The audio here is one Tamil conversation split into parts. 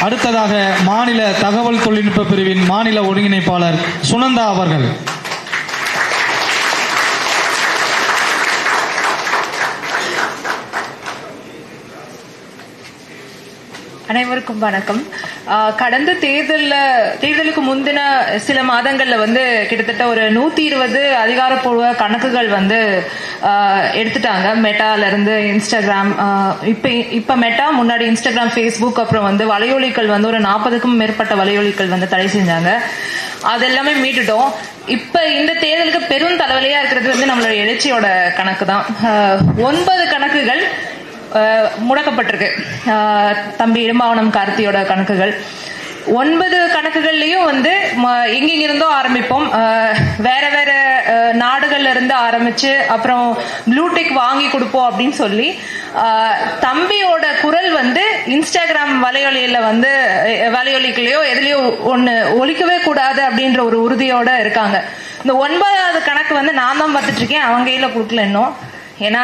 அடுத்ததாக மாநில தகவல் தொழில்நுட்ப பிரிவின் மாநில ஒருங்கிணைப்பாளர் சுனந்தா அவர்கள். அனைவருக்கும் வணக்கம். கடந்த தேர்தலில் தேர்தலுக்கு முந்தின சில மாதங்களில் வந்து கிட்டத்தட்ட ஒரு நூத்தி இருபது அதிகாரப்பூர்வ கணக்குகள் வந்து எடுத்துட்டாங்க. மெட்டால இருந்து இன்ஸ்டாகிராம் இப்போ இப்போ மெட்டா முன்னாடி இன்ஸ்டாகிராம் ஃபேஸ்புக் அப்புறம் வந்து வலையொலிகள் வந்து ஒரு நாற்பதுக்கும் மேற்பட்ட வலையொலிகள் வந்து தடை செஞ்சாங்க. அது எல்லாமே மீட்டுட்டோம். இப்ப இந்த தேர்தலுக்கு பெரும் தலைவலியா இருக்கிறது வந்து நம்மளோட எழுச்சியோட கணக்கு தான் ஒன்பது கணக்குகள் முடக்கப்பட்டிருக்கு. தம்பி இடும்பாவனம் கார்த்தியோட கணக்குகள். ஒன்பது கணக்குகள்லயும் வந்து ம- எங்கெங்கிருந்தோ ஆரம்பிப்போம். வேற வேற நாடுகள்ல இருந்து ஆரம்பிச்சு அப்புறம் ப்ளூடெக் வாங்கி கொடுப்போம் அப்படின்னு சொல்லி தம்பியோட குரல் வந்து இன்ஸ்டாகிராம் வலையொலியில வந்து அஹ் எதுலயோ ஒண்ணு ஒழிக்கவே கூடாது அப்படின்ற ஒரு உறுதியோட இருக்காங்க. இந்த ஒன்பதாவது கணக்கு வந்து நான் தான் பார்த்துட்டு இருக்கேன். அவங்க கையில கொடுக்கல இன்னும். ஏன்னா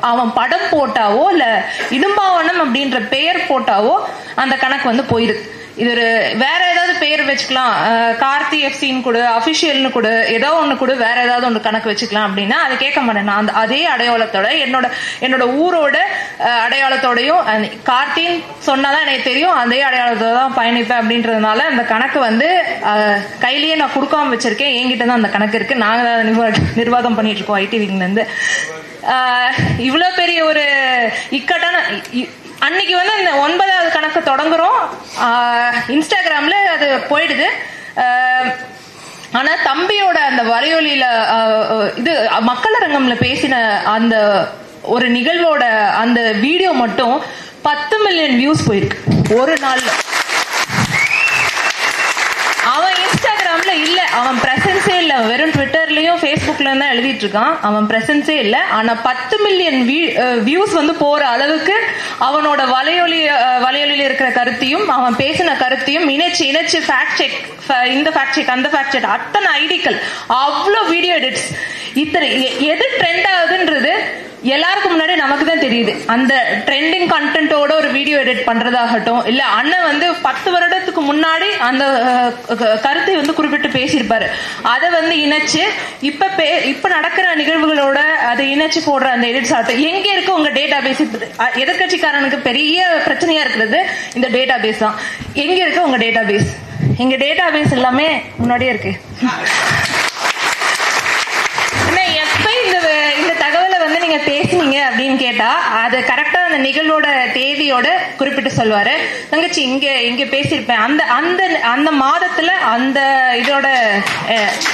அவன் படம் போட்டாவோ இல்ல இடும்பாவனம் அப்படின்ற பெயர் போட்டாவோ அந்த கணக்கு வந்து போயிருது இது ஒரு வேற ஏதாவது பெயர் வச்சுக்கலாம். கார்த்தி எஃப்சின்னு கொடு அபிஷியல்னு கொடு ஏதோ ஒன்று கொடு வேற ஏதாவது ஒன்று கணக்கு வச்சுக்கலாம் அப்படின்னா அதை கேட்க மாட்டேன். நான் அந்த அதே அடையாளத்தோட என்னோட என்னோட ஊரோட அடையாளத்தோடையும் கார்த்தின்னு சொன்னாதான் எனக்கு தெரியும் அதே அடையாளத்தோட தான் பயணிப்பேன் அப்படின்றதுனால அந்த கணக்கு வந்து கையிலேயே நான் கொடுக்காம வச்சிருக்கேன். என்கிட்ட தான் அந்த கணக்கு இருக்கு. நாங்கள் தான் நிர்வா- நிர்வாகம் பண்ணிட்டு இருக்கோம் ஐடி விங்ல இவ்வளோ இவ்வளவு பெரிய ஒரு இக்கட்டான இ- அன்னைக்கு வந்து இந்த ஒன்பதாவது கணக்கு தொடங்குறோம். இன்ஸ்டாகிராம்ல அது போயிடுது. ஆனா தம்பியோட அந்த வரையொலியில இது மக்களரங்கம்ல பேசின அந்த ஒரு நிகழ்வோட அந்த வீடியோ மட்டும் பத்து மில்லியன் வியூஸ் போயிருக்கு ஒரு நாள்ல அவன் இன்ஸ்டாகிராம்ல இல்ல அவன் பிரசன்ஸே இல்ல. வெறும் ட்விட்டர்லயும் ஃபேஸ்புக்ல தான் எழுதிட்டு இருக்கான் அவன் பிரசன்ஸே இல்ல. ஆனா பத்து மில்லியன் வியூஸ் வந்து போற அளவுக்கு அவனோட வலையொலி வலையொலியில இருக்கிற கருத்தையும் அவன் பேசின கருத்தையும் இணைச்சு இணைச்சு ஃபேக்ட் செக் இந்த ஃபேக்ட் செக் அந்த ஃபேக்ட் செக் அத்தனை ஐடிக்கள் அவ்வளோ வீடியோ எடிட்ஸ் இத்தனை எ- எது ட்ரெண்ட் ஆகுதுன்றது எல்லாருக்கும் முன்னாடி நமக்கு தான் தெரியுது. அந்த ட்ரெண்டிங் கண்டென்ட்டோட ஒரு வீடியோ எடிட் பண்றதாகட்டும் இல்ல அண்ணன் வந்து பத்து வருடத்துக்கு முன்னாடி அந்த க- கருத்தை வந்து குறிப்பிட்டு பேசியிருப்பாரு. அதை வந்து இணைச்சு இப்ப பே- இப்ப நடக்கிற நிகழ்வுகளோட அதை இணைச்சு போடுற அந்த எடிட்ஸ் ஆகட்டும் எங்க இருக்கு உங்க டேட்டா பேஸ் எதிர்கட்சிக்காரனுக்கு பெரிய பிரச்சனையா இருக்கிறது இந்த டேட்டா பேஸ் தான். எங்க இருக்கு உங்க டேட்டா பேஸ் எங்க டேட்டா பேஸ் எல்லாமே முன்னாடியே இருக்கு அண்ணா, எப்ப இந்த இந்த தகவலை வந்து நீங்க பேசுனீங்க அப்படின்னு கேட்டா அது கரெக்டா அந்த நிகழ்வோட தேதியோட குறிப்பிட்டு சொல்லுவாரு. தங்கச்சி இங்க இங்க பேசியிருப்பேன். அந்த அந்த அந்த மாதத்துல அந்த இதோட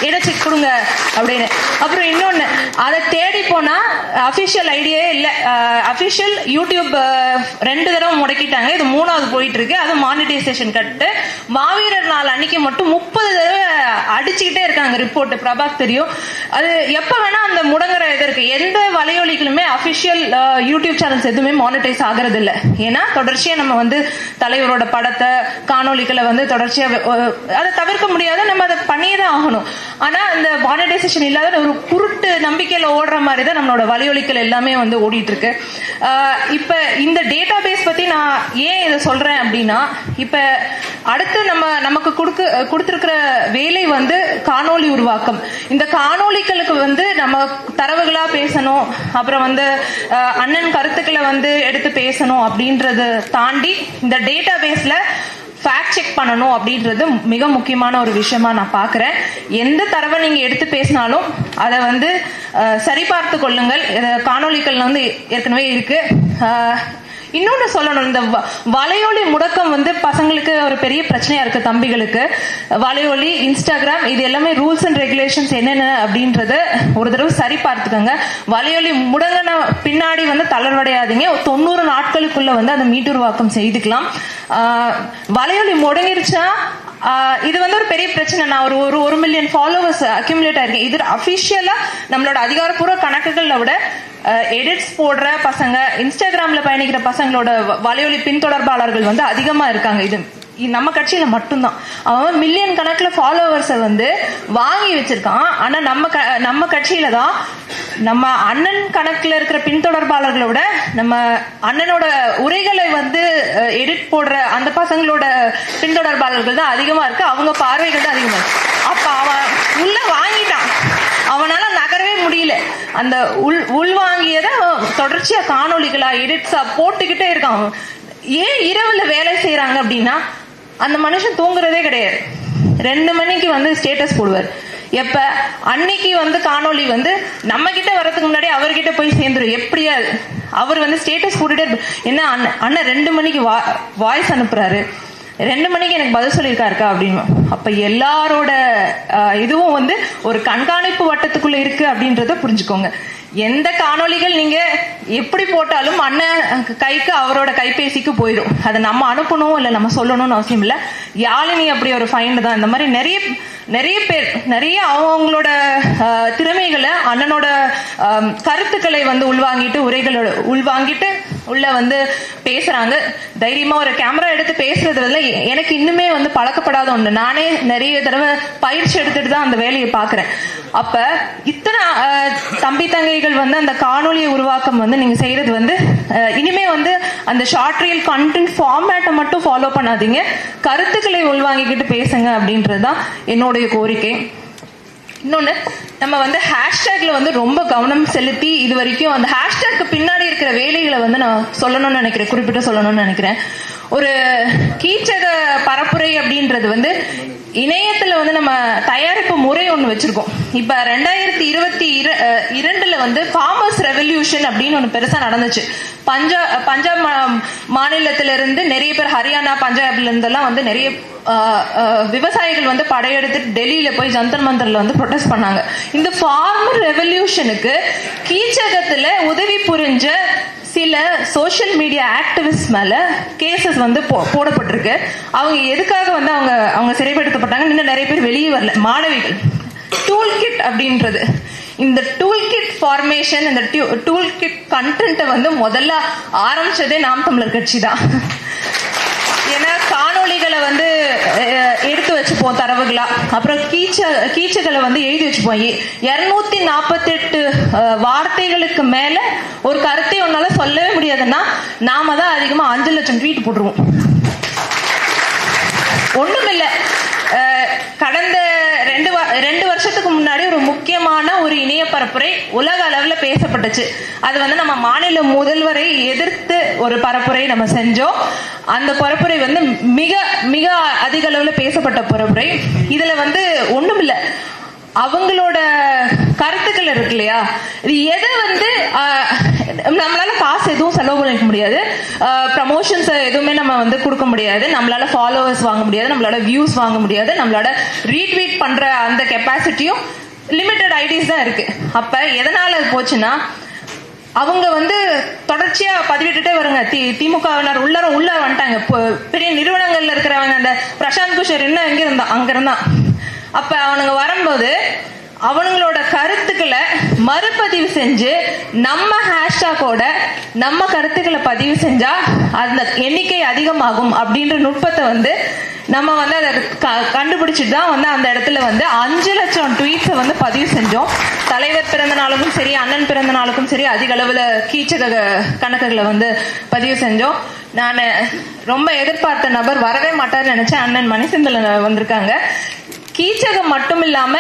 இடைச்சி கொடுங்க அப்படின்னு. அப்புறம் இன்னொன்னு அதை தேடி போனா அபிஷியல் ஐடியே இல்ல. அபிஷியல் யூடியூப் ரெண்டு தடவை முடக்கிட்டாங்க. இது மூணாவது போயிட்டு இருக்கு அது மானிட்டைசேஷன் கட்டு. மாவீரர் நாள் அன்னைக்கு மட்டும் முப்பது தடவை அடிச்சுக்கிட்டே இருக்காங்க ரிப்போர்ட் பிரபாக் தெரியும். அது எப்ப வேணா அந்த முடங்குற இது இருக்கு. எந்த வலையொலிகளுமே அபிஷியல் யூடியூப் சேனல்ஸ் uh, எதுவுமே மானிட்டைஸ் ஆகிறது இல்லை ஏன்னா தொடர்ச்சியா நம்ம வந்து தலைவரோட படத்தை காணொளிகளை வந்து தொடர்ச்சியா அதை தவிர்க்க முடியாத நம்ம அதை பண்ணியே தான் ஆகணும். ஆனா இந்த மானிட்டைசேஷன் இல்லாத ஒரு குருட்டு நம்பிக்கையில ஓடுற மாதிரி தான் நம்மளோட வலையொலிகள் எல்லாமே வந்து ஓடிட்டு இருக்கு இப்போ இப்ப இந்த டேட்டா பேஸ் பத்தி நான் ஏன் இதை சொல்றேன் அப்படின்னா இப்ப அடுத்து நம்ம நமக்கு கொடுக்க கொடுத்துருக்கிற வேலை வந்து காணொளி உருவாக்கம். இந்த காணொலிகளுக்கு வந்து நம்ம தரவுகளா பேசணும். அப்புறம் வந்து அண்ணன் கருத்துக்களை வந்து எடுத்து பேசணும் அப்படின்றத தாண்டி இந்த டேட்டா பேஸ்ல ஃபேக்ட் செக் பண்ணணும் அப்படின்றது மிக முக்கியமான ஒரு விஷயமா நான் பார்க்குறேன். எந்த தரவை நீங்க எடுத்து பேசினாலும் அதை வந்து சரிபார்த்து கொள்ளுங்கள். காணொலிகள் வந்து ஏற்கனவே இருக்கு. இன்னொன்று இன்னொன்னு சொல்லணும் இந்த வ- வலையொலி முடக்கம் வந்து பசங்களுக்கு ஒரு பெரிய பிரச்சனையா இருக்கு தம்பிகளுக்கு. வலையொலி இன்ஸ்டாகிராம் இது எல்லாமே ரூல்ஸ் அண்ட் ரெகுலேஷன்ஸ் என்னென்ன அப்படின்றத ஒரு தடவை சரி பார்த்துக்கோங்க. வலையொலி முடங்கின பின்னாடி வந்து தளர்வடையாதீங்க. தொண்ணூறு நாட்களுக்குள்ள வந்து அதை மீட்டுருவாக்கம் செய்துக்கலாம். வலையொலி முடங்கிருச்சா இது வந்து ஒரு பெரிய பிரச்சனை. நான் ஒரு ஒரு ஒரு மில்லியன் ஃபாலோவர்ஸ் அக்யூமுலேட் ஆயிருக்கேன். இது அபிஷியலா நம்மளோட அதிகாரப்பூர்வ கணக்குகளை விட எடிட்ஸ் போடுற பசங்க இன்ஸ்டாகிராம்ல பயணிக்கிற பசங்களோட வலையொலி பின்தொடர்பாளர்கள் வந்து அதிகமா இருக்காங்க. இது நம்ம கட்சியில மட்டும்தான். அவன் மில்லியன் கணக்குல ஃபாலோவர்ஸை வந்து வாங்கி வச்சிருக்கான். ஆனா நம்ம க- நம்ம கட்சியில தான் நம்ம அண்ணன் கணக்குல இருக்கிற பின்தொடர்பாளர்களோட நம்ம அண்ணனோட உரைகளை வந்து எடிட் போடுற அந்த பசங்களோட பின்தொடர்பாளர்கள் தான் அதிகமா இருக்கு. அவங்க பார்வைகள் தான் அதிகமா இருக்கு. அப்ப அவன் உள்ள வாங்கிட்டான். அவனால நகரவே முடியல. அந்த உள் உள்வாங்கியதை தொடர்ச்சியா காணொலிகளா எடிட்ஸா போட்டுக்கிட்டே இருக்கான் அவன். ஏன் இரவுல வேலை செய்யறாங்க அப்படின்னா அந்த மனுஷன் தூங்குறதே கிடையாது. ரெண்டு மணிக்கு வந்து ஸ்டேட்டஸ் போடுவார். எப்ப? அன்னைக்கு வந்து காணொளி வந்து நம்ம கிட்ட வர்றதுக்கு முன்னாடி அவர்கிட்ட போய் சேர்ந்துரும். எப்படியா அவர் வந்து ஸ்டேட்டஸ் போட்டுட்டே என்ன அண்ணன் அண்ணன் ரெண்டு மணிக்கு வாய்ஸ் அனுப்புறாரு. ரெண்டு மணிக்கு எனக்கு பதில் சொல்லியிருக்காருக்கா அப்படின்னு. அப்ப எல்லாரோட இதுவும் வந்து ஒரு கண்காணிப்பு வட்டத்துக்குள்ள இருக்கு அப்படின்றத புரிஞ்சுக்கோங்க. எந்த காணொளிகள் நீங்க எப்படி போட்டாலும் அண்ணன் கைக்கு அவரோட கைபேசிக்கு போயிடும். அதை நம்ம அனுப்பணும் இல்ல நம்ம சொல்லணும்னு அவசியம் இல்ல. யாழினி அப்படி ஒரு ஃபைண்ட் தான். இந்த மாதிரி நிறைய நிறைய பேர் நிறைய அவங்களோட திறமைகளை அண்ணனோட கருத்துக்களை வந்து உள்வாங்கிட்டு உரைகளோட உள்வாங்கிட்டு உள்ள வந்து பேசுறாங்க. தைரியமா ஒரு கேமரா எடுத்து பேசுறது வந்து எனக்கு இன்னுமே வந்து பழக்கப்படாத ஒண்ணு. நானே நிறைய தடவை பயிற்சி எடுத்துட்டு தான் அந்த வேலையை பாக்குறேன் அப்ப இத்தனை தம்பி தங்கைகள் வந்து அந்த காணொலியை உருவாக்கம் வந்து நீங்க செய்யறது வந்து இனிமே வந்து அந்த ஷார்ட் ரீல் கண்டென்ட் ஃபார்மேட்டை மட்டும் ஃபாலோ பண்ணாதீங்க. கருத்துக்களை உள்வாங்கிக்கிட்டு பேசுங்க அப்படின்றது தான் என்னுடைய கோரிக்கை. இன்னொன்னு நம்ம வந்து ஹேஷ்டேக்ல வந்து ரொம்ப கவனம் செலுத்தி இது வரைக்கும் அந்த ஹேஷ்டேக்கு பின்னாடி இருக்கிற வேலைகளை வந்து நான் சொல்லணும்னு நினைக்கிறேன் குறிப்பிட்டு சொல்லணும்னு நினைக்கிறேன். ஒரு கீச்சக பரப்புரை அப்படின்றது வந்து இணையத்துல வந்து நம்ம தயாரிப்பு முறை ஒன்று வச்சிருக்கோம். இப்ப ரெண்டாயிரத்தி இருபத்தி இரண்டுல வந்து ஃபார்மர்ஸ் ரெவல்யூஷன் அப்படின்னு ஒன்று பெருசா நடந்துச்சு. பஞ்சாப் பஞ்சாப் மா- மாநிலத்தில இருந்து நிறைய பேர் ஹரியானா பஞ்சாப்ல இருந்தெல்லாம் வந்து நிறைய விவசாயிகள் வந்து படையெடுத்துட்டு டெல்லியில போய் ஜந்தர் மந்தர்ல வந்து ப்ரொடெஸ்ட் பண்ணாங்க. இந்த ஃபார்மர் ரெவல்யூஷனுக்கு கீச்சகத்துல உதவி புரிஞ்ச சில சோஷியல் மீடியா ஆக்டிவிஸ்ட் மேல கேசஸ் வந்து போ- போடப்பட்டிருக்கு. அவங்க எதுக்காக வந்து அவங்க அவங்க சிறைப்படுத்தப்பட்டாங்க? இன்னும் நிறைய பேர் வெளியே வரல. மாணவிகள். டூல் கிட் அப்படின்றது. இந்த டூல் கிட் ஃபார்மேஷன் இந்த டூல் கிட் கண்டென்ட்டை வந்து முதல்ல ஆரம்பிச்சதே நாம் தமிழர் கட்சி தான். ஏன்னா வந்து எடுத்து வச்சுப்போம் தரவுகளா. அப்புறம் கீச்ச கீச்சகளை வந்து எழுதி வச்சுப்போம். இருநூத்தி நாற்பத்தெட்டு வார்த்தைகளுக்கு மேல ஒரு கருத்தை உன்னால சொல்லவே முடியாதுன்னா நாம தான் அதிகமா அஞ்சு லட்சம் ட்வீட் போட்டுருவோம். ஒண்ணுமில்ல. கடந்த ரெண்டு ரெண்டு ரெண்டு வருஷத்துக்கு முன்னாடி ஒரு முக்கியமான ஒரு இணைய பரப்புரை உலக அளவுல பேசப்பட்டுச்சு. அது வந்து நம்ம மாநில முதல்வரை எதிர்த்து ஒரு பரப்புரை நம்ம செஞ்சோம். அந்த பரப்புரை வந்து மிக மிக அதிக அளவுல பேசப்பட்ட பரப்புரை. இதுல வந்து ஒண்ணுமில்ல. அவங்களோட கருத்துக்கள் இருக்கு இல்லையா? இது எதை வந்து நம்மளால காசு எதுவும் செலவு பண்ணிக்க முடியாது. ப்ரமோஷன்ஸ் எதுவுமே நம்ம வந்து கொடுக்க முடியாது. நம்மளால ஃபாலோவர்ஸ் வாங்க முடியாது. நம்மளால வியூஸ் வாங்க முடியாது. நம்மளோட ரீட்வீட் பண்ற அந்த கெப்பாசிட்டியும் லிமிட்டட் ஐடிஸ் தான் இருக்கு. அப்ப எதனால அது போச்சுன்னா அவங்க வந்து தொடர்ச்சியா பதிவிட்டுட்டே வருங்க. தி திமுகவினர் உள்ளர உள்ள வந்துட்டாங்க. இப்போ பெரிய நிறுவனங்கள்ல இருக்கிறவங்க அந்த பிரசாந்த் குஷர் இன்னும் எங்க இருந்தான் அங்க இருந்தான் அப்ப அவனுங்க வரும்போது அவனுங்களோட கருத்துக்களை மறுபதிவு செஞ்சு நம்ம ஹேஷ்டாகோட நம்ம கருத்துக்களை பதிவு செஞ்சா அந்த எண்ணிக்கை அதிகமாகும் அப்படின்ற நுட்பத்தை வந்து நம்ம வந்து அதை க- கண்டுபிடிச்சிட்டு தான் வந்து அந்த இடத்துல வந்து அஞ்சு லட்சம் ட்வீட்ஸை வந்து பதிவு செஞ்சோம். தலைவர் பிறந்த நாளுக்கும் சரி அண்ணன் பிறந்த நாளுக்கும் சரி அதிக அளவில் கீச்சக கணக்குகளை வந்து பதிவு செஞ்சோம். நான் ரொம்ப எதிர்பார்த்த நபர் வரவே மாட்டார்னு நினைச்சேன். அண்ணன் மணிசந்தல வந்திருக்காங்க. கீச்சகம் மட்டும் இல்லாம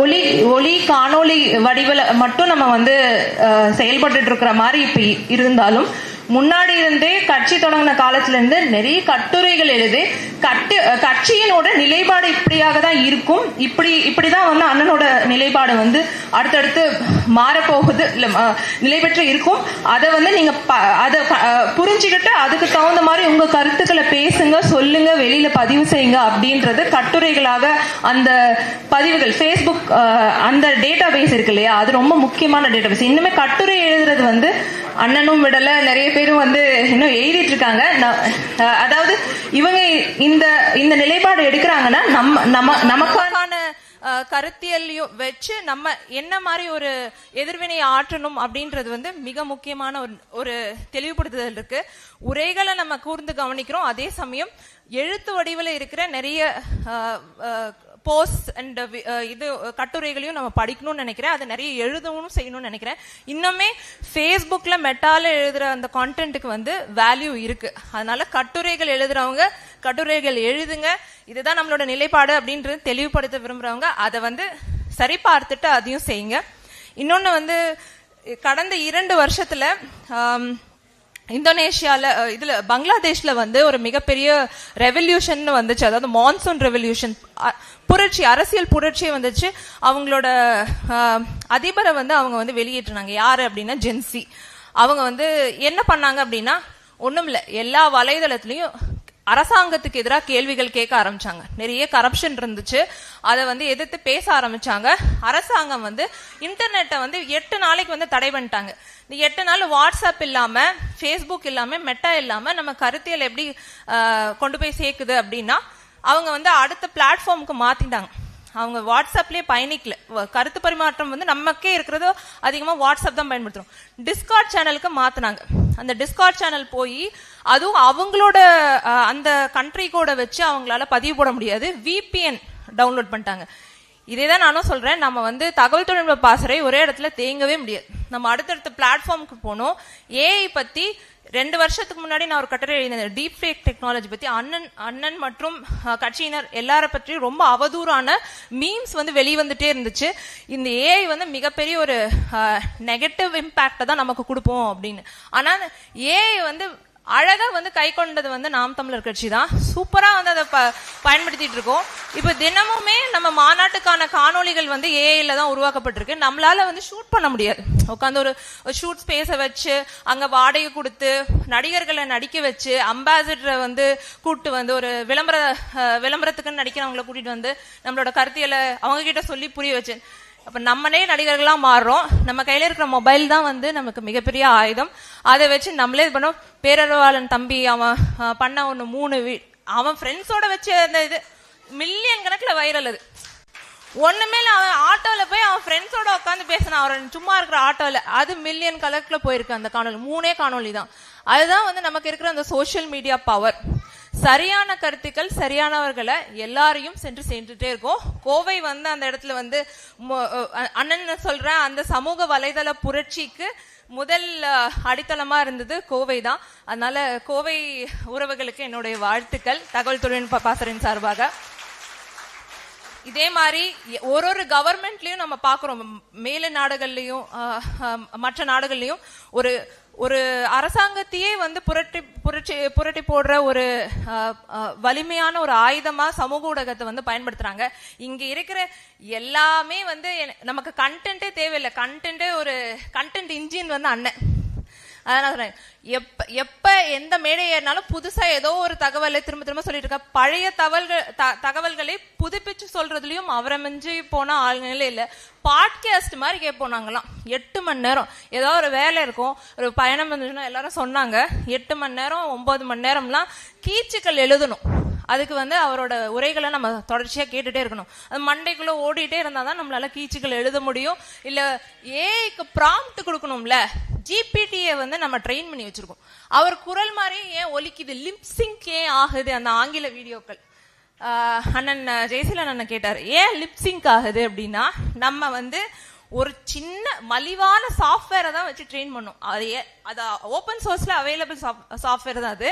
ஒளி ஒளி காணொளி வடிவில் மட்டும் நம்ம வந்து செயல்பட்டு செயல்பட்டுட்டு இருக்கிற மாதிரி இப்ப இருந்தாலும் முன்னாடி இருந்தே கட்சி தொடங்கின காலத்துல இருந்து நிறைய கட்டுரைகள் எழுது கட்டு கட்சியினோட நிலைப்பாடு இப்படியாக தான் இருக்கும். இப்படி இப்படிதான் வந்து அண்ணனோட நிலைப்பாடு வந்து அடுத்தடுத்து மாறப்போகுது இல்ல நிலைபெற்று நிலை பெற்று இருக்கும். அதை வந்து நீங்க அதை ப- புரிஞ்சுக்கிட்டு அதுக்கு தகுந்த மாதிரி உங்க கருத்துக்களை பேசுங்க சொல்லுங்க வெளியில பதிவு செய்யுங்க அப்படின்றது கட்டுரைகளாக அந்த பதிவுகள் ஃபேஸ்புக் அந்த டேட்டா பேஸ் இருக்கு இல்லையா? அது ரொம்ப முக்கியமான டேட்டா பேஸ் இன்னுமே கட்டுரை எழுதுறது வந்து அண்ணனும் விடல நிறைய பேரும் வந்து இன்னும் எழுதிட்டு இருக்காங்க. ந- அதாவது இவங்க இந்த இந்த நிலைப்பாடு எடுக்கிறாங்கன்னா நம்ம நம்ம நமக்கான கருத்தியலையும் வச்சு நம்ம என்ன மாதிரி ஒரு எதிர்வினை ஆற்றணும் அப்படின்றது வந்து மிக முக்கியமான ஒரு ஒரு தெளிவுபடுத்துதல் இருக்கு. உரைகளை நம்ம கூர்ந்து கவனிக்கிறோம். அதே சமயம் எழுத்து வடிவில் இருக்கிற நிறைய போஸ்ட் அண்ட் uh, இது uh, கட்டுரைகளையும் நம்ம படிக்கணும்னு நினைக்கிறேன். அதை நிறைய எழுதவும் செய்யணும்னு நினைக்கிறேன். இன்னுமே ஃபேஸ்புக்கில் மெட்டால எழுதுகிற அந்த கான்டென்ட்டுக்கு வந்து வேல்யூ இருக்கு. அதனால கட்டுரைகள் எழுதுறவங்க கட்டுரைகள் எழுதுங்க. இதுதான் நம்மளோட நிலைப்பாடு அப்படின்றது தெளிவுபடுத்த விரும்புறவங்க அதை வந்து சரி பார்த்துட்டு அதையும் செய்யுங்க. இன்னொன்று வந்து கடந்த இரண்டு வருஷத்தில் இந்தோனேஷியால இதுல பங்களாதேஷ்ல வந்து ஒரு மிகப்பெரிய ரெவல்யூஷன் வந்துச்சு. அதாவது மான்சூன் ரெவல்யூஷன் புரட்சி அரசியல் புரட்சி வந்துச்சு. அவங்களோட அதிபரை வந்து அவங்க வந்து வெளியேற்றினாங்க. யாரு அப்படின்னா ஜென்சி. அவங்க வந்து என்ன பண்ணாங்க அப்படின்னா ஒண்ணும் இல்ல எல்லா வலைதளத்திலையும் அரசாங்கத்துக்கு எதிராக கேள்விகள் கேட்க ஆரம்பிச்சாங்க. நிறைய கரப்ஷன் இருந்துச்சு. அதை வந்து எதிர்த்து பேச ஆரம்பிச்சாங்க. அரசாங்கம் வந்து இன்டர்நெட்டை வந்து எட்டு நாளைக்கு வந்து தடை பண்ணிட்டாங்க. இந்த எட்டு நாள் வாட்ஸ்அப் இல்லாம ஃபேஸ்புக் இல்லாம மெட்டா இல்லாம நம்ம கருத்தியல் எப்படி கொண்டு போய் சேர்க்குது அப்படின்னா அவங்க வந்து அடுத்த பிளாட்ஃபார்முக்கு மாத்திட்டாங்க. அவங்க வாட்ஸ்அப்லேயே பயணிக்கல. வ- கருத்து பரிமாற்றம் வந்து நமக்கே இருக்கிறதோ அதிகமாக வாட்ஸ்அப் தான் பயன்படுத்துறோம். டிஸ்கார்ட் சேனலுக்கு மாத்துனாங்க. அந்த டிஸ்கார்ட் சேனல் போய் அதுவும் அவங்களோட அந்த கண்ட்ரி கூட வச்சு அவங்களால பதிவு போட முடியாது. விபிஎன் டவுன்லோட் பண்ணிட்டாங்க. இதே தான் நானும் சொல்கிறேன் நம்ம வந்து தகவல் தொழில்நுட்ப பாசறை ஒரே இடத்துல தேங்கவே முடியாது. நம்ம அடுத்தடுத்த பிளாட்ஃபார்முக்கு போனோம். ஏஐ பற்றி ரெண்டு வருஷத்துக்கு முன்னாடி நான் ஒரு கட்டுரை எழுதினேன். டீப் ஃபேக் டெக்னாலஜி பத்தி அண்ணன் அண்ணன் மற்றும் கட்சியினர் எல்லாரை பற்றியும் ரொம்ப அவதூறான மீம்ஸ் வந்து வெளிவந்துட்டே இருந்துச்சு. இந்த ஏஐ வந்து மிகப்பெரிய ஒரு நெகட்டிவ் இம்பேக்டை தான் நமக்கு கொடுப்போம் அப்படின்னு. ஆனால் ஏஐ வந்து அழகா வந்து கை கொண்டது வந்து நாம் தமிழர் கட்சி தான் சூப்பரா வந்து அதை ப- பயன்படுத்திட்டு இருக்கோம் இப்ப தினமுமே நம்ம மாநாட்டுக்கான காணொளிகள் வந்து ஏஐல தான் உருவாக்கப்பட்டிருக்கு. நம்மளால வந்து ஷூட் பண்ண முடியாது. உட்காந்து ஒரு ஷூட் ஸ்பேஸை வச்சு அங்க வாடகை கொடுத்து நடிகர்களை நடிக்க வச்சு அம்பாசிடரை வந்து கூட்டு வந்து ஒரு விளம்பர விளம்பரத்துக்குன்னு நடிக்கிறவங்களை கூட்டிட்டு வந்து நம்மளோட கருத்தியலை அவங்க கிட்ட சொல்லி புரிய வச்சு அப்ப நம்மளே நடிகர்களா மாறுறோம். நம்ம கையில இருக்கிற மொபைல் தான் வந்து நமக்கு மிகப்பெரிய ஆயுதம். அதை வச்சு நம்மளே இது பண்ணோம். பேரறிவாளன் தம்பி அவன் பண்ண ஒண்ணு மூணு வீ- அவன் ஃப்ரெண்ட்ஸோட வச்சு அந்த இது மில்லியன் கணக்குல வைரல் அது. ஒண்ணுமே அவன் ஆட்டோல போய் அவன் ஃப்ரெண்ட்ஸோட உட்காந்து பேசினான். அவன் சும்மா இருக்கிற ஆட்டோல அது மில்லியன் கணக்குல போயிருக்கு அந்த காணொலி மூணே காணொலி தான் அதுதான் வந்து நமக்கு இருக்கிற அந்த சோஷியல் மீடியா பவர் சரியான கருத்துக்கள் சரியானவர்களை எல்லாரையும் சென்று சென்றுட்டே இருக்கும். கோவை வந்து அந்த இடத்துல வந்து அண்ணன் சொல்றேன் அந்த சமூக வலைதள புரட்சிக்கு முதல் அடித்தளமா இருந்தது கோவை தான். அதனால கோவை உறவுகளுக்கு என்னுடைய வாழ்த்துக்கள். தகவல் தொழில்நுட்ப பாசரின் சார்பாக. இதே மாதிரி எ- ஒரு ஒரு கவர்மெண்ட்லயும் நம்ம பாக்குறோம் மேல நாடுகள்லயும் மற்ற நாடுகள்லயும் ஒரு ஒரு அரசாங்கத்தையே வந்து புரட்டி புரட்சி புரட்டி போடுற ஒரு வலிமையான ஒரு ஆயுதமா சமூக ஊடகத்தை வந்து பயன்படுத்துறாங்க. இங்க இருக்கிற எல்லாமே வந்து நமக்கு கண்டென்ட்டே தேவையில்லை. கண்டென்ட்டே ஒரு கண்டென்ட் இன்ஜின் வந்து அண்ணன். அதான் நான் சொல்றேன். எப்ப எப்ப எந்த மேடை ஏறினாலும் புதுசா ஏதோ ஒரு தகவலை திரும்ப திரும்ப சொல்லிட்டு இருக்க பழைய தகவல்கள் த- தகவல்களை புதுப்பிச்சு சொல்றதுலயும் அவரை மிஞ்சி போன ஆளுங்களே இல்ல. பாட்காஸ்ட் மாதிரி கேட்போம் நாங்கெல்லாம். எட்டு மணி நேரம். ஏதோ ஒரு வேலை இருக்கும். ஒரு பயணம் இருந்துச்சுன்னா எல்லாரும் சொன்னாங்க. எட்டு மணி நேரம் ஒன்பது மணி நேரம்லாம் கீச்சுக்கள் எழுதணும். அதுக்கு வந்து அவரோட உரைகளை நம்ம தொடர்ச்சியாக கேட்டுகிட்டே இருக்கணும். அது மண்டைக்குள்ளே ஓடிட்டே இருந்தாதான் நம்மளால கீச்சுகள் எழுத முடியும். இல்லை ஏஐக்கு ப்ராம்ப்ட் கொடுக்கணும்ல. ஜிபிடியை வந்து நம்ம ட்ரெயின் பண்ணி வச்சிருக்கோம். அவர் குரல் மாதிரியே ஏன் ஒலிக்குது? லிப்சிங்க் ஏன் ஆகுது? அந்த ஆங்கில வீடியோக்கள். அண்ணன் ஜெயசீலன் அண்ணன் கேட்டார் ஏன் லிப்சிங்க் ஆகுது? அப்படின்னா நம்ம வந்து ஒரு சின்ன மலிவான சாஃப்ட்வேரை தான் வச்சு ட்ரெயின் பண்ணோம். அது அது ஓப்பன் சோர்ஸ்ல அவைலபிள் சாஃப்ட்வேர் தான் அது.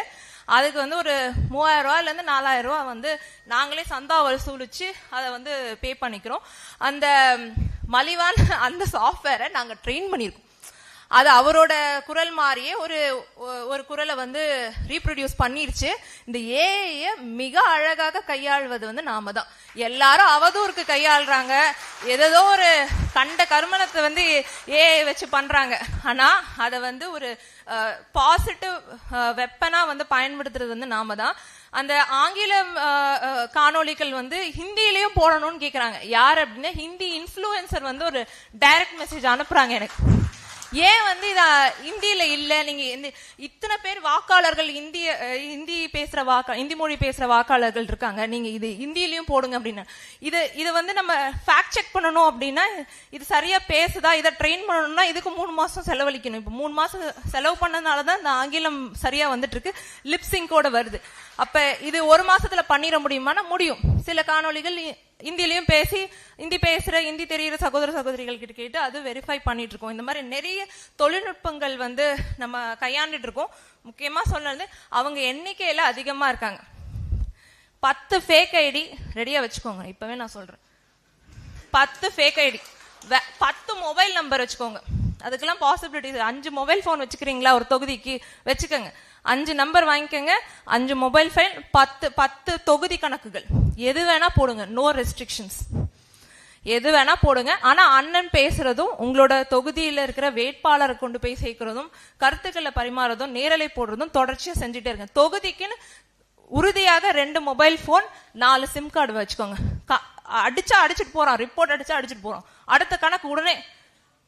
அதுக்கு வந்து ஒரு மூவாயிரம் ரூபாயிலேருந்து நாலாயிரம் ரூபா வந்து நாங்களே சந்தா வசூலிச்சு அதை வந்து பே பண்ணிக்கிறோம். அந்த மலிவான அந்த சாஃப்ட்வேரை நாங்கள் ட்ரெயின் பண்ணியிருக்கோம். அது அவரோட குரல் மாதிரியே ஒரு ஒ- ஒரு குரலை வந்து ரீப்ரொடியூஸ் பண்ணிருச்சு. இந்த ஏஐய மிக அழகாக கையாள்வது வந்து நாம தான். எல்லாரும் அவதூறுக்கு கையாளுறாங்க. ஏதோ ஒரு கண்ட கருமணத்தை வந்து ஏஐ வச்சு பண்றாங்க. ஆனா அதை வந்து ஒரு பாசிட்டிவ் வெப்பனா வந்து பயன்படுத்துறது வந்து நாம தான். அந்த ஆங்கில காணொலிகள் காணொளிகள் வந்து ஹிந்திலையும் போடணும்னு கேக்குறாங்க. யார் அப்படின்னா ஹிந்தி இன்ஃப்ளூயன்சர் வந்து ஒரு டைரக்ட் மெசேஜ் அனுப்புறாங்க எனக்கு. ஏன் வந்து இத இந்தியில இல்ல? நீங்க இத்தனை பேர் வாக்காளர்கள் இந்திய ஹிந்தி இந்தி பேசுற வாக்கா இந்தி மொழி பேசுற வாக்காளர்கள் இருக்காங்க. நீங்க இது இந்தியிலயும் போடுங்க அப்படின்னு. இது இது வந்து நம்ம ஃபேக்ட் செக் பண்ணணும் அப்படின்னா இது சரியா பேசுதா இதை ட்ரெயின் பண்ணணும்னா இதுக்கு மூணு மாசம் செலவழிக்கணும். இப்போ மூணு மாசம் செலவு பண்ணதுனால தான் இந்த ஆங்கிலம் சரியா வந்துட்டு இருக்கு. லிப்சிங்கோட வருது. அப்ப இது ஒரு மாசத்துல பண்ணிட முடியுமானா முடியும். சில காணொளிகள் இந்தியிலையும் பேசி இந்தி பேசுற இந்தி தெரியிற சகோதர சகோதரிகள் கிட்ட கேட்டு அது வெரிஃபை பண்ணிட்டு இருக்கோம் இந்த மாதிரி நிறைய தொழில்நுட்பங்கள் வந்து நம்ம கையாண்டுட்டு இருக்கோம் முக்கியமா சொன்னது அவங்க எண்ணிக்கையில அதிகமா இருக்காங்க. பத்து ஃபேக் ஐடி ரெடியா வச்சுக்கோங்க. இப்பவே நான் சொல்றேன். பத்து ஃபேக் ஐடி பத்து மொபைல் நம்பர் வச்சுக்கோங்க. அதுக்கெல்லாம் பாசிபிலிட்டி அஞ்சு மொபைல் ஃபோன் வச்சுக்கிறீங்களா ஒரு தொகுதிக்கு? வச்சுக்கோங்க. அஞ்சு நம்பர் வாங்கிக்கோங்க. அஞ்சு மொபைல் ஃபைல் பத்து பத்து தொகுதி கணக்குகள். எது வேணா போடுங்க. நோ ரெஸ்ட்ரிக்ஷன்ஸ் எது வேணா போடுங்க. ஆனா அண்ணன் பேசுறதும் உங்களோட தொகுதியில இருக்கிற வேட்பாளரை கொண்டு போய் சேர்க்கிறதும் கருத்துக்களை பரிமாறதும் நேரலை போடுறதும் தொடர்ச்சியா செஞ்சுட்டே இருங்க. தொகுதிக்குன்னு உறுதியாக ரெண்டு மொபைல் போன் நாலு சிம் கார்டு வச்சுக்கோங்க. க- அடிச்சா அடிச்சிட்டு போறோம் ரிப்போர்ட் அடிச்சா அடிச்சிட்டு போறோம் அடுத்த கணக்கு உடனே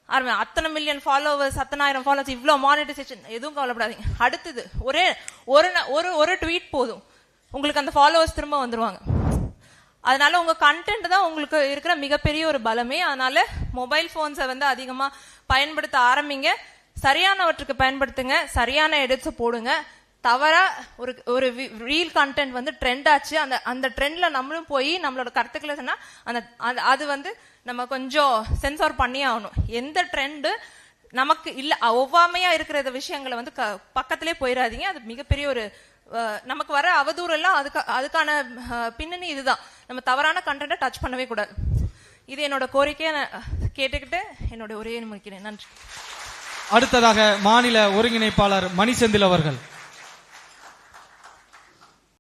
அத்தனை மில்லியன் ஃபாலோவர்ஸ் அத்தனாயிரம் ஃபாலோவர்ஸ் இவ்வளோ மானிட்டைசேஷன் எதுவும் கவலைப்படாதீங்க. அடுத்தது ஒரே ஒரு ந- ஒரு ஒரு ட்வீட் போதும். உங்களுக்கு அந்த ஃபாலோவர்ஸ் திரும்ப வந்துருவாங்க. அதனால உங்க கண்டென்ட் தான் உங்களுக்கு இருக்கிற மிகப்பெரிய ஒரு பலமே. அதனால மொபைல் போன்ஸை வந்து அதிகமா பயன்படுத்த ஆரம்பிங்க. சரியானவற்றுக்கு பயன்படுத்துங்க. சரியான எடுத்து போடுங்க. தவறா ஒரு ஒரு ரீல் கண்டென்ட் வந்து ட்ரெண்ட் ஆச்சு. அந்த அந்த ட்ரெண்ட்ல நம்மளும் போய் நம்மளோட கருத்துக்களை சொன்னா அந்த அது- அது வந்து நம்ம கொஞ்சம் சென்சார் பண்ணி ஆகணும். எந்த ட்ரெண்டு நமக்கு இல்ல ஒவ்வாமையா இருக்கிற விஷயங்களை வந்து க- பக்கத்திலே போயிடாதீங்க அது மிகப்பெரிய ஒரு நமக்கு வர அவதூறு எல்லாம் அதுக்கு அதுக்கான பின்னணி இதுதான். நம்ம தவறான கண்டென்ட்டை டச் பண்ணவே கூடாது. இது என்னோட கோரிக்கையை நான் கேட்டுக்கிட்டு என்னோட ஒரே முடிக்கிறேன். நன்றி. அடுத்ததாக மாநில ஒருங்கிணைப்பாளர் மணிசெந்தில் அவர்கள்.